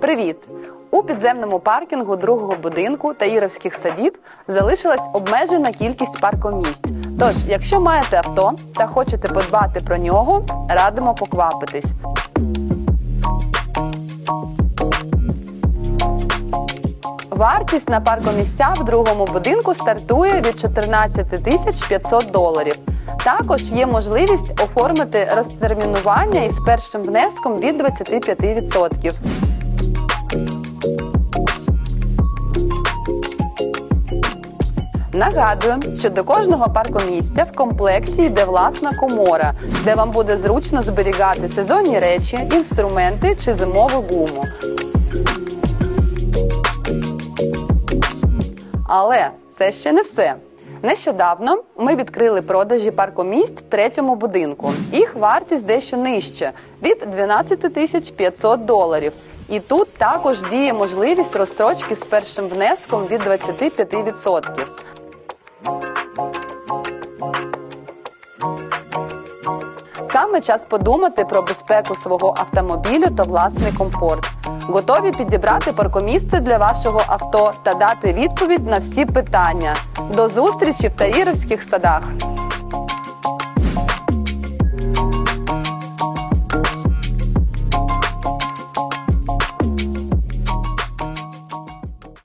Привіт! У підземному паркінгу другого будинку Таїровських садів залишилась обмежена кількість паркомісць. Тож, якщо маєте авто та хочете подбати про нього, радимо поквапитись. Вартість на паркомісця в другому будинку стартує від 14 тисяч 500 доларів. Також є можливість оформити розтермінування із першим внеском від 25%. Нагадую, що до кожного паркомісця в комплекті йде власна комора, де вам буде зручно зберігати сезонні речі, інструменти чи зимову гуму. Але це ще не все. Нещодавно ми відкрили продажі паркомісць в третьому будинку. Їх вартість дещо нижче від 12 тисяч 500 доларів. І тут також діє можливість розстрочки з першим внеском від 25%. Саме час подумати про безпеку свого автомобілю та власний комфорт. Готові підібрати паркомісце для вашого авто та дати відповідь на всі питання. До зустрічі в Таїровських садах!